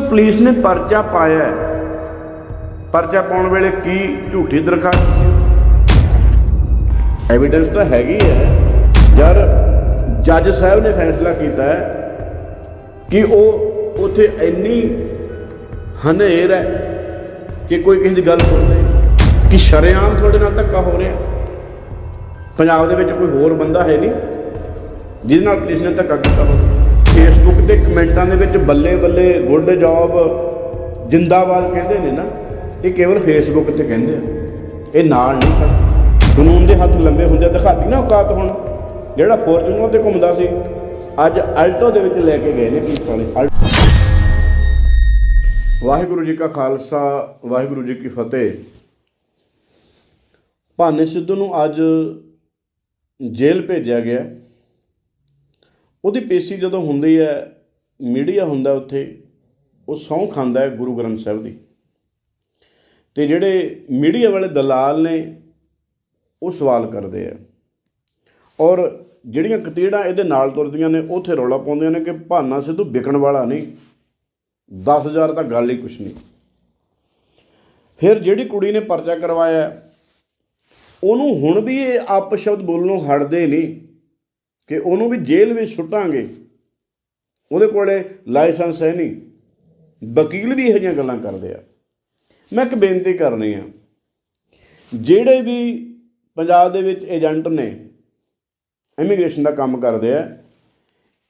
Police ਨੇ ਪਰਚਾ ਪਾਇਆ ਪਰਚਾ ਪਾਉਣ ਵੇਲੇ ਕੀ ਝੂਠੀ ਦਰਖਾਸਤ ਸੀ? ਐਵੀਡੈਂਸ ਤਾਂ ਹੈਗੀ ਹੈ, ਯਾਰ ਜੱਜ ਸਾਹਿਬ ਨੇ ਫੈਸਲਾ ਕੀਤਾ ਹੈ ਕਿ ਉਹ ਉੱਥੇ ਇੰਨੀ ਹਨੇਰ ਹੈ ਕਿ ਕੋਈ ਕਿਸੇ ਦੀ ਗੱਲ ਸੁਣਦੇ ਕਿ ਸ਼ਰੇਆਮ ਤੁਹਾਡੇ ਨਾਲ ਧੱਕਾ ਹੋ ਰਿਹਾ ਪੰਜਾਬ ਦੇ ਵਿੱਚ ਕੋਈ ਹੋਰ ਬੰਦਾ ਹੈ ਨਹੀਂ ਜਿਹਦੇ ਨਾਲ ਪੁਲਿਸ ਨੇ ਧੱਕਾ ਕੀਤਾ ਹੋਵੇ। ਫੇਸਬੁੱਕ ਤੇ ਕਮੈਂਟਾਂ ਦੇ ਵਿੱਚ ਬੱਲੇ ਬੱਲੇ ਗੁੱਡ ਜੌਬ ਜਿੰਦਾਬਾਦ ਕਹਿੰਦੇ ਨੇ ਨਾ, ਇਹ ਕੇਵਲ ਫੇਸਬੁੱਕ ਤੇ ਕਹਿੰਦੇ ਆ। ਇਹ ਨਾਲ ਨਹੀਂ ਖੜਦੇ ਕਾਨੂੰਨ ਦੇ ਹੱਥ ਲੰਬੇ ਹੁੰਦੇ ਦਿਖਾਤੀ ਨਾ ਔਕਾਤ ਹੁਣ। ਜਿਹੜਾ ਫੋਰਚੂਨਰ ਤੇ ਘੁੰਮਦਾ ਸੀ, ਅੱਜ ਅਲਟੋ ਦੇ ਵਿੱਚ ਲੈ ਕੇ ਗਏ ਨੇ ਪੁਲਿਸ ਵਾਲੇ। ਵਾਹਿਗੁਰੂ ਜੀ ਕਾ ਖਾਲਸਾ, ਵਾਹਿਗੁਰੂ ਜੀ ਕੀ ਫਤਿਹ। ਭਾਨੇ ਸਿੱਧੂ ਨੂੰ ਅੱਜ ਜੇਲ੍ਹ ਭੇਜਿਆ ਗਿਆ। ਉਹਦੀ ਪੇਸ਼ੀ ਜਦੋਂ ਹੁੰਦੀ ਹੈ, ਮੀਡੀਆ ਹੁੰਦਾ ਉੱਥੇ, ਉਹ ਸਹੁੰ ਖਾਂਦਾ ਹੈ ਗੁਰੂ ਗ੍ਰੰਥ ਸਾਹਿਬ ਦੀ। ਤੇ ਜਿਹੜੇ ਮੀਡੀਆ ਵਾਲੇ ਦਲਾਲ ਨੇ, ਉਹ ਸਵਾਲ ਕਰਦੇ ਆ। ਔਰ ਜਿਹੜੀਆਂ ਕਤੀੜਾਂ ਇਹਦੇ ਨਾਲ ਤੁਰਦੀਆਂ ਨੇ ਉੱਥੇ ਰੌਲਾ ਪਾਉਂਦੀਆਂ ਨੇ ਕਿ ਭਾਨਾ ਸਿੱਧੂ ਵਿਕਣ ਵਾਲਾ ਨਹੀਂ। 10000 ਤਾਂ ਗੱਲ ਹੀ ਕੁਛ ਨਹੀਂ। ਫਿਰ ਜਿਹੜੀ ਕੁੜੀ ਨੇ ਪਰਚਾ ਕਰਵਾਇਆ, ਉਹਨੂੰ ਹੁਣ ਵੀ ਇਹ ਅਪਸ਼ਬਦ ਬੋਲਣੋਂ ਹਟਦੇ ਨਹੀਂ। ਕਿ ਉਹਨੂੰ ਵੀ ਜੇਲ੍ਹ ਵਿੱਚ ਸੁੱਟਾਂਗੇ। ਉਹਦੇ ਕੋਲੇ ਲਾਇਸੈਂਸ ਹੈ ਨਹੀਂ। ਵਕੀਲ ਵੀ ਇਹੋ ਜਿਹੀਆਂ ਗੱਲਾਂ ਕਰਦੇ ਆ। ਮੈਂ ਇੱਕ ਬੇਨਤੀ ਕਰਨੀ ਆ। ਜਿਹੜੇ ਵੀ ਪੰਜਾਬ ਦੇ ਵਿੱਚ ਏਜੰਟ ਨੇ, ਇਮੀਗ੍ਰੇਸ਼ਨ ਦਾ ਕੰਮ ਕਰਦੇ ਆ,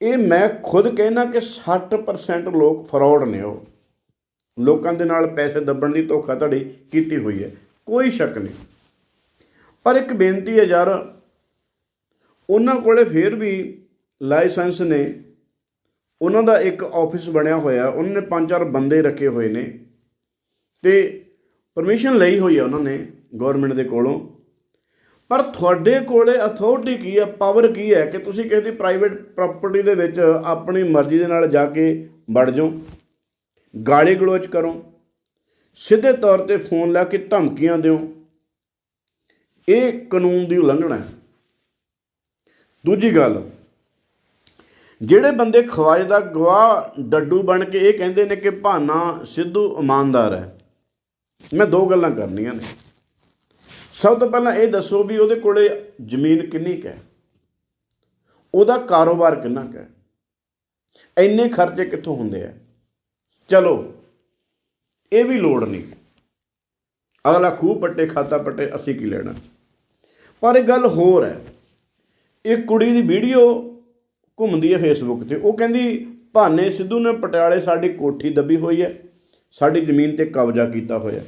ਇਹ ਮੈਂ ਖੁਦ ਕਹਿਣਾ ਕਿ 60% ਲੋਕ ਫਰਾਡ ਨੇ ਉਹ। ਲੋਕਾਂ ਦੇ ਨਾਲ ਪੈਸੇ ਦੱਬਣ ਦੀ ਧੋਖਾਧੜੀ ਕੀਤੀ ਹੋਈ ਹੈ। ਕੋਈ ਸ਼ੱਕ ਨਹੀਂ। ਪਰ ਇੱਕ ਬੇਨਤੀ ਹੈ ਯਾਰ ਉਹਨਾਂ ਕੋਲੇ ਫਿਰ ਵੀ ਲਾਇਸੈਂਸ ਨੇ। ਉਹਨਾਂ ਦਾ ਇੱਕ ਆਫਿਸ ਬਣਿਆ ਹੋਇਆ, ਉਹਨਾਂ ਨੇ ਪੰਜ ਚਾਰ ਬੰਦੇ ਰੱਖੇ ਹੋਏ ਨੇ। ਤੇ ਪਰਮਿਸ਼ਨ ਲਈ ਹੋਈ ਹੈ ਉਹਨਾਂ ਨੇ ਗਵਰਨਮੈਂਟ ਦੇ ਕੋਲੋਂ। ਪਰ ਤੁਹਾਡੇ ਕੋਲੇ ਅਥਾਰਟੀ ਕੀ ਹੈ ਪਾਵਰ ਕੀ ਹੈ ਕਿ ਤੁਸੀਂ ਕਿਸੇ ਦੀ ਪ੍ਰਾਈਵੇਟ ਪ੍ਰਾਪਰਟੀ ਦੇ ਵਿੱਚ ਆਪਣੀ ਮਰਜ਼ੀ ਦੇ ਨਾਲ ਜਾ ਕੇ ਵੜ ਜਾਓ, ਗਾਲੀ ਗਲੋਚ ਕਰੋ, ਸਿੱਧੇ ਤੌਰ ਤੇ ਫੋਨ ਲਾ ਕੇ ਧਮਕੀਆਂ ਦਿਓ। ਇਹ ਕਾਨੂੰਨ ਦੀ ਉਲੰਘਣਾ ਹੈ। ਦੂਜੀ ਗੱਲ, ਜਿਹੜੇ ਬੰਦੇ ਖਵਾਜ ਦਾ ਗਵਾਹ ਡੱਡੂ ਬਣ ਕੇ ਇਹ ਕਹਿੰਦੇ ਨੇ ਕਿ ਭਾਨਾ ਸਿੱਧੂ ਇਮਾਨਦਾਰ ਹੈ, ਮੈਂ ਦੋ ਗੱਲਾਂ ਕਰਨੀਆਂ ਨੇ। ਸਭ ਤੋਂ ਪਹਿਲਾਂ ਇਹ ਦੱਸੋ ਵੀ ਉਹਦੇ ਕੋਲੇ ਜ਼ਮੀਨ ਕਿੰਨੀ ਕੁ ਹੈ? ਉਹਦਾ ਕਾਰੋਬਾਰ ਕਿੰਨਾ ਕੁ ਹੈ? ਇੰਨੇ ਖਰਚੇ ਕਿੱਥੋਂ ਹੁੰਦੇ ਆ? ਚਲੋ, ਇਹ ਵੀ ਲੋੜ ਨਹੀਂ। ਅਗਲਾ ਖੂਹ ਪੱਟੇ, ਖਾਤਾ ਪੱਟੇ, ਅਸੀਂ ਕੀ ਲੈਣਾ? ਪਰ ਇਹ ਗੱਲ ਹੋਰ ਹੈ ਇੱਕ ਕੁੜੀ ਦੀ ਵੀਡੀਓ ਘੁੰਮਦੀ ਹੈ ਫੇਸਬੁੱਕ ਤੇ ਉਹ ਕਹਿੰਦੀ ਭਾਨੇ ਸਿੱਧੂ ਨੇ ਪਟਿਆਲੇ ਸਾਡੀ ਕੋਠੀ ਦੱਬੀ ਹੋਈ ਹੈ ਸਾਡੀ ਜ਼ਮੀਨ ਤੇ ਕਬਜ਼ਾ ਕੀਤਾ ਹੋਇਆ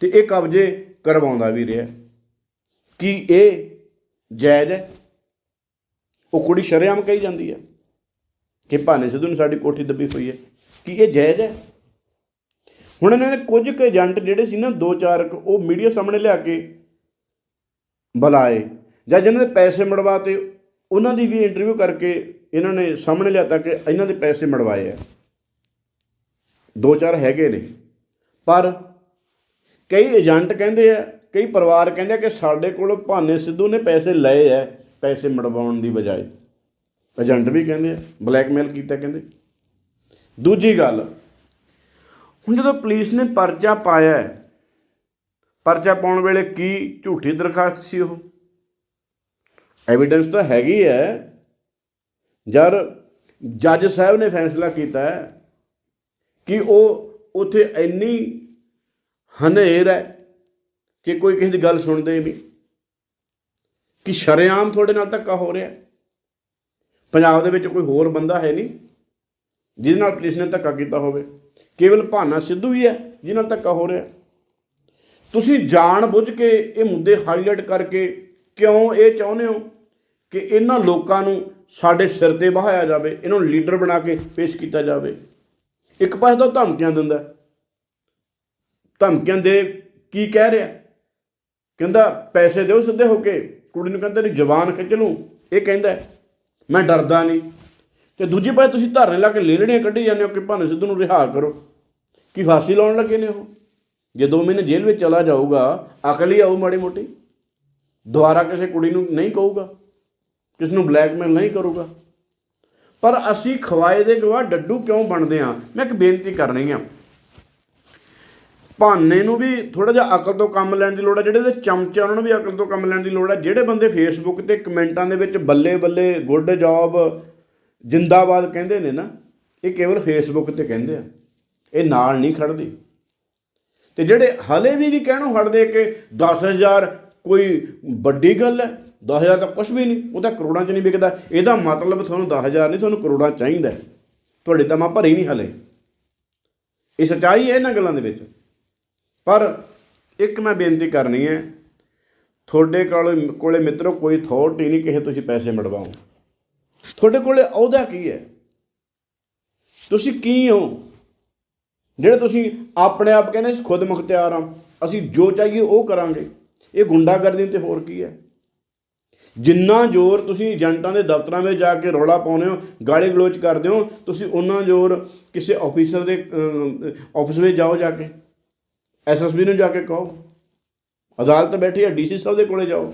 ਤੇ ਇਹ ਕਬਜ਼ੇ ਕਰਵਾਉਂਦਾ ਵੀ ਰਿਹਾ ਕੀ ਇਹ ਜਾਇਜ਼ ਹੈ? ਉਹ ਕੁੜੀ ਸ਼ਰੇਆਮ ਕਹੀ ਜਾਂਦੀ ਹੈ ਕਿ ਭਾਨੇ ਸਿੱਧੂ ਨੇ ਸਾਡੀ ਕੋਠੀ ਦੱਬੀ ਹੋਈ ਹੈ। ਕੀ ਇਹ ਜਾਇਜ਼ ਹੈ? ਹੁਣ ਇਹਨਾਂ ਨੇ ਕੁਝ ਕੁ ਏਜੰਟ ਜਿਹੜੇ ਸੀ ਨਾ ਦੋ ਚਾਰ ਕੁ, ਉਹ ਮੀਡੀਆ ਸਾਹਮਣੇ ਲਿਆ ਕੇ ਬੁਲਾਏ। ਜਾਂ ਜਿਨ੍ਹਾਂ ਦੇ ਪੈਸੇ ਮੜਵਾਤੇ ਉਹਨਾਂ ਦੀ ਵੀ ਇੰਟਰਵਿਊ ਕਰਕੇ ਇਹਨਾਂ ਨੇ ਸਾਹਮਣੇ ਲਿਆਤਾ ਕਿ ਇਹਨਾਂ ਦੇ ਪੈਸੇ ਮੜਵਾਏ ਆ। ਦੋ ਚਾਰ ਹੈਗੇ ਨੇ। ਪਰ ਕਈ ਏਜੰਟ ਕਹਿੰਦੇ ਆ, ਕਈ ਪਰਿਵਾਰ ਕਹਿੰਦੇ ਆ ਕਿ ਸਾਡੇ ਕੋਲੋਂ ਭਾਨੇ ਸਿੱਧੂ ਨੇ ਪੈਸੇ ਲਏ ਆ, ਪੈਸੇ ਮੜਵਾਉਣ ਦੀ ਬਜਾਏ। ਏਜੰਟ ਵੀ ਕਹਿੰਦੇ ਆ, ਬਲੈਕਮੇਲ ਕੀਤਾ ਕਹਿੰਦੇ। ਦੂਜੀ ਗੱਲ, ਹੁਣ ਜਦੋਂ ਪੁਲਿਸ ਨੇ ਪਰਚਾ ਪਾਇਆ ਪਰਚਾ ਪਾਉਣ ਵੇਲੇ ਕੀ ਝੂਠੀ ਦਰਖਾਸਤ ਸੀ ਉਹ? ਐਵੀਡੈਂਸ ਤਾਂ ਹੈਗੀ ਹੈ। ਯਾਰ ਜੱਜ ਸਾਹਿਬ ਨੇ ਫੈਸਲਾ ਕੀਤਾ ਹੈ ਕਿ ਉਹ ਉੱਥੇ ਇੰਨੀ ਹਨੇਰ ਹੈ ਕਿ ਕੋਈ ਕਿਸੇ ਦੀ ਗੱਲ ਸੁਣਦੇ ਨਹੀਂ ਕਿ ਸ਼ਰੇਆਮ ਤੁਹਾਡੇ ਨਾਲ ਧੱਕਾ ਹੋ ਰਿਹਾ ਪੰਜਾਬ ਦੇ ਵਿੱਚ ਕੋਈ ਹੋਰ ਬੰਦਾ ਹੈ ਨਹੀਂ ਜਿਹਦੇ ਨਾਲ ਪੁਲਿਸ ਨੇ ਧੱਕਾ ਕੀਤਾ ਹੋਵੇ। ਕੇਵਲ ਭਾਨਾ ਸਿੱਧੂ ਹੀ ਹੈ ਜਿਹਦੇ ਨਾਲ ਧੱਕਾ ਹੋ ਰਿਹਾ। ਤੁਸੀਂ ਜਾਣ ਬੁੱਝ ਕੇ ਇਹ ਮੁੱਦੇ ਹਾਈਲਾਈਟ ਕਰਕੇ ਕਿਉਂ ਇਹ ਚਾਹੁੰਦੇ ਹੋ ਕਿ ਇਹਨਾਂ ਲੋਕਾਂ ਨੂੰ ਸਾਡੇ ਸਿਰ ਤੇ ਬਹਾਇਆ ਜਾਵੇ, ਇਹਨਾਂ ਨੂੰ ਲੀਡਰ ਬਣਾ ਕੇ ਪੇਸ਼ ਕੀਤਾ ਜਾਵੇ? ਇੱਕ ਪਾਸੇ ਤਾਂ ਉਹ ਧਮਕੀਆਂ ਦਿੰਦਾ ਧਮਕੀਆਂ ਦੇ ਕੀ ਕਹਿ ਰਿਹਾ? ਕਹਿੰਦਾ, ਪੈਸੇ ਦਿਓ ਸਿੱਧੇ ਹੋ ਕੇ। ਕੁੜੀ ਨੂੰ ਕਹਿੰਦਾ ਨਹੀਂ ਜਵਾਨ ਖਿੱਚ ਲੂੰ। ਇਹ ਕਹਿੰਦਾ ਮੈਂ ਡਰਦਾ ਨਹੀਂ। ਤੇ ਦੂਜੀ ਪਾਸੇ ਤੁਸੀਂ ਧਰਨੇ ਲਾ ਕੇ ਲੇਲੜੀਆਂ ਕੱਢੀ ਜਾਂਦੇ ਹੋ ਕਿ ਭਾਨੇ ਸਿੱਧੂ ਨੂੰ ਰਿਹਾ ਕਰੋ। ਕੀ ਫਾਂਸੀ ਲਾਉਣ ਲੱਗੇ ਨੇ ਉਹ? ਜੇ ਦੋ ਮਹੀਨੇ ਜੇਲ੍ਹ ਵਿੱਚ ਚਲਾ ਜਾਊਗਾ, ਅਕਲ ਹੀ ਆਊ ਮਾੜੀ ਮੋਟੀ। ਦੁਬਾਰਾ ਕਿਸੇ ਕੁੜੀ ਨੂੰ ਨਹੀਂ ਕਹੂਗਾ ਕਿਸ ਨੂੰ ਬਲੈਕਮੇਲ ਨਹੀਂ ਕਰੂਗਾ। ਪਰ ਅਸੀਂ ਖਵਾਏ ਦੇ ਗਵਾਹ ਡੱਡੂ ਕਿਉਂ ਬਣਦੇ ਆ ਮੈਂ ਇੱਕ ਬੇਨਤੀ ਕਰਨੀ ਆ। ਭਾਨੇ ਨੂੰ ਵੀ ਥੋੜਾ ਜਿਹਾ ਅਕਲ ਤੋਂ ਕੰਮ ਲੈਣ ਦੀ ਲੋੜ ਹੈ ਜਿਹੜੇ ਦੇ ਚਮਚੇ ਆ, ਉਹਨਾਂ ਨੂੰ ਵੀ ਅਕਲ ਤੋਂ ਕੰਮ ਲੈਣ ਦੀ ਲੋੜ ਹੈ ਜਿਹੜੇ ਬੰਦੇ ਫੇਸਬੁੱਕ ਤੇ ਕਮੈਂਟਾਂ ਦੇ ਵਿੱਚ ਬੱਲੇ ਬੱਲੇ ਗੁੱਡ ਜੌਬ ਜਿੰਦਾਬਾਦ ਕਹਿੰਦੇ ਨੇ ਨਾ ਇਹ ਕੇਵਲ ਫੇਸਬੁੱਕ ਤੇ ਕਹਿੰਦੇ ਆ। ਇਹ ਨਾਲ ਨਹੀਂ ਖੜਦੇ ਤੇ ਜਿਹੜੇ ਹਲੇ ਵੀ ਨਹੀਂ ਕਹਿਣੋਂ ਹਟਦੇ ਕਿ 10000 ਕੋਈ ਵੱਡੀ ਗੱਲ ਹੈ 10000 ਤਾਂ ਕੁਝ ਵੀ ਨਹੀਂ, ਉਹ ਤਾਂ ਕਰੋੜਾਂ 'ਚ ਨਹੀਂ ਵਿਕਦਾ। ਇਹਦਾ ਮਤਲਬ ਤੁਹਾਨੂੰ 10000 ਨਹੀਂ, ਤੁਹਾਨੂੰ ਕਰੋੜਾਂ ਚਾਹੀਦਾ ਤੁਹਾਡੇ ਤਾਂ ਮਾਂ ਭਰੀ ਨਹੀਂ ਹਲੇ। ਇਹ ਸੱਚਾਈ ਹੈ ਇਹਨਾਂ ਗੱਲਾਂ ਦੇ ਵਿੱਚ। ਪਰ ਇੱਕ ਮੈਂ ਬੇਨਤੀ ਕਰਨੀ ਹੈ, ਤੁਹਾਡੇ ਕੋਲ ਕੋਲੇ ਮਿੱਤਰੋ, ਕੋਈ ਥੋਟ ਹੀ ਨਹੀਂ ਕਿਸੇ ਤੁਸੀਂ ਪੈਸੇ ਮੜਵਾਓ ਤੁਹਾਡੇ ਕੋਲੇ ਅਹੁਦਾ ਕੀ ਹੈ? ਤੁਸੀਂ ਕੀ ਹੋ? ਜਿਹੜੇ ਤੁਸੀਂ ਆਪਣੇ ਆਪ ਕਹਿੰਦੇ ਅਸੀਂ ਖੁਦ ਮੁਖਤਿਆਰ ਹਾਂ। ਅਸੀਂ ਜੋ ਚਾਹੀਏ ਉਹ ਕਰਾਂਗੇ। ਇਹ ਗੁੰਡਾਗਰਦੀ ਤੇ ਹੋਰ ਕੀ ਹੈ? ਜਿੰਨਾ ਜ਼ੋਰ ਤੁਸੀਂ ਏਜੰਟਾਂ ਦੇ ਦਫ਼ਤਰਾਂ ਵਿੱਚ ਜਾ ਕੇ ਰੌਲਾ ਪਾਉਂਦੇ ਹੋ, ਗਾਲੀ ਗਲੋਚ ਕਰਦੇ ਹੋ, ਤੁਸੀਂ ਉਹਨਾਂ ਜ਼ੋਰ ਕਿਸੇ ਆਫੀਸਰ ਦੇ ਆਫਿਸ ਵਿੱਚ ਜਾਓ ਜਾ ਕੇ। ਐਸਐਸਬੀ ਨੂੰ ਜਾ ਕੇ ਕਹੋ। ਅਦਾਲਤ ਬੈਠੀ ਹੈ ਡੀਸੀ ਸਾਹਿਬ ਦੇ ਕੋਲੇ ਜਾਓ।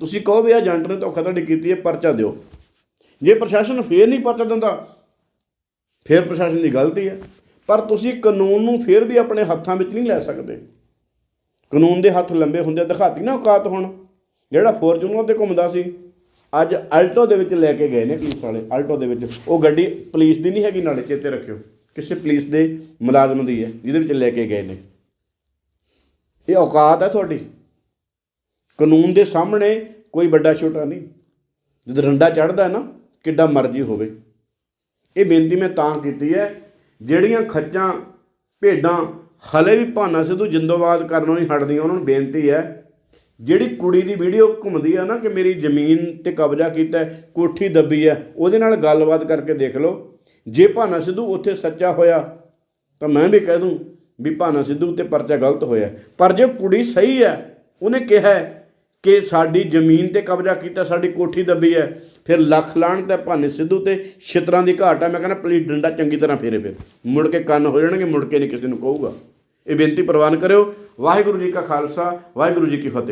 ਤੁਸੀਂ ਕਹੋ ਵੀ ਇਹ ਏਜੰਟ ਨੇ ਧੋਖਾਧੜੀ ਕੀਤੀ ਹੈ, ਪਰਚਾ ਦਿਓ। ਜੇ ਪ੍ਰਸ਼ਾਸਨ ਫੇਰ ਨਹੀਂ ਪਰਚਾ ਦਿੰਦਾ, ਫਿਰ ਪ੍ਰਸ਼ਾਸਨ ਦੀ ਗਲਤੀ ਹੈ। ਪਰ ਤੁਸੀਂ ਕਾਨੂੰਨ ਨੂੰ ਫਿਰ ਵੀ ਆਪਣੇ ਹੱਥਾਂ ਵਿੱਚ ਨਹੀਂ ਲੈ ਸਕਦੇ। ਕਾਨੂੰਨ ਦੇ ਹੱਥ ਲੰਬੇ ਹੁੰਦੇ ਦਿਖਾਤੀ ਨਾ ਔਕਾਤ ਹੁਣ। ਜਿਹੜਾ ਫੋਰਚੂਨਰ ਤੇ ਘੁੰਮਦਾ ਸੀ, ਅੱਜ ਅਲਟੋ ਦੇ ਵਿੱਚ ਲੈ ਕੇ ਗਏ ਨੇ ਪੁਲਿਸ ਵਾਲੇ, ਅਲਟੋ ਦੇ ਵਿੱਚ। ਉਹ ਗੱਡੀ ਪੁਲਿਸ ਦੀ ਨਹੀਂ ਹੈਗੀ, ਨਾਲੇ ਚੇਤੇ ਰੱਖਿਓ, ਕਿਸੇ ਪੁਲਿਸ ਦੇ ਮੁਲਾਜ਼ਮ ਦੀ ਹੈ, ਜਿਹਦੇ ਵਿੱਚ ਲੈ ਕੇ ਗਏ ਨੇ। ਇਹ ਔਕਾਤ ਹੈ ਤੁਹਾਡੀ। ਕਾਨੂੰਨ ਦੇ ਸਾਹਮਣੇ ਕੋਈ ਵੱਡਾ ਛੋਟਾ ਨਹੀਂ। ਜਦ ਰੰਡਾ ਚੜਦਾ ਨਾ, ਕਿੱਡਾ ਮਰਜ਼ੀ ਹੋਵੇ। ਇਹ ਬੇਨਤੀ ਮੈਂ ਤਾਂ ਕੀਤੀ ਹੈ, ਜਿਹੜੀਆਂ ਖੱਜਾਂ ਭੇਡਾਂ ਹਲੇ ਵੀ ਭਾਨਾ ਸਿੱਧੂ ਜਿੰਦੋਬਾਦ ਕਰਨੋਂ ਨਹੀਂ ਹਟਦੀਆਂ, ਉਹਨਾਂ ਨੂੰ ਬੇਨਤੀ ਹੈ, ਜਿਹੜੀ ਕੁੜੀ ਦੀ ਵੀਡੀਓ ਘੁੰਮਦੀ ਆ ਨਾ ਕਿ ਮੇਰੀ ਜ਼ਮੀਨ ਤੇ ਕਬਜ਼ਾ ਕੀਤਾ ਕੋਠੀ ਦੱਬੀ ਹੈ, ਉਹਦੇ ਨਾਲ ਗੱਲਬਾਤ ਕਰਕੇ ਦੇਖ ਲਓ। ਜੇ ਭਾਨਾ ਸਿੱਧੂ ਉੱਥੇ ਸੱਚਾ ਹੋਇਆ, ਤਾਂ ਮੈਂ ਵੀ ਕਹਿ ਦੂੰ ਵੀ ਭਾਨਾ ਸਿੱਧੂ ਤੇ ਪਰਚਾ ਗਲਤ ਹੋਇਆ ਪਰ ਜੇ ਕੁੜੀ ਸਹੀ ਹੈ, ਉਹਨੇ ਕਿਹਾ ਕਿ ਸਾਡੀ ਜ਼ਮੀਨ ਤੇ ਕਬਜ਼ਾ ਕੀਤਾ, ਸਾਡੀ ਕੋਠੀ ਦੱਬੀ ਹੈ ਫਿਰ ਲੱਖ ਲਾਣ ਤੇ ਭਾਨੇ ਸਿੱਧੂ ਤੇ ਛਿੱਤਰਾਂ ਦੀ ਘਾਟ ਹੈ ਮੈਂ ਕਹਿੰਦਾ ਪਲੀਜ਼ ਡੰਡਾ ਚੰਗੀ ਤਰ੍ਹਾਂ ਫੇਰੇ ਫਿਰ। ਮੁੜ ਕੇ ਕੰਨ ਹੋ ਜਾਣਗੇ, ਮੁੜ ਕੇ ਨਹੀਂ ਕਿਸੇ ਨੂੰ ਕਹੂਗਾ। ਇਹ ਬੇਨਤੀ ਪ੍ਰਵਾਨ ਕਰਿਓ। ਵਾਹਿਗੁਰੂ ਜੀ ਕਾ ਖਾਲਸਾ, ਵਾਹਿਗੁਰੂ ਜੀ ਕੀ ਫਤਿਹ।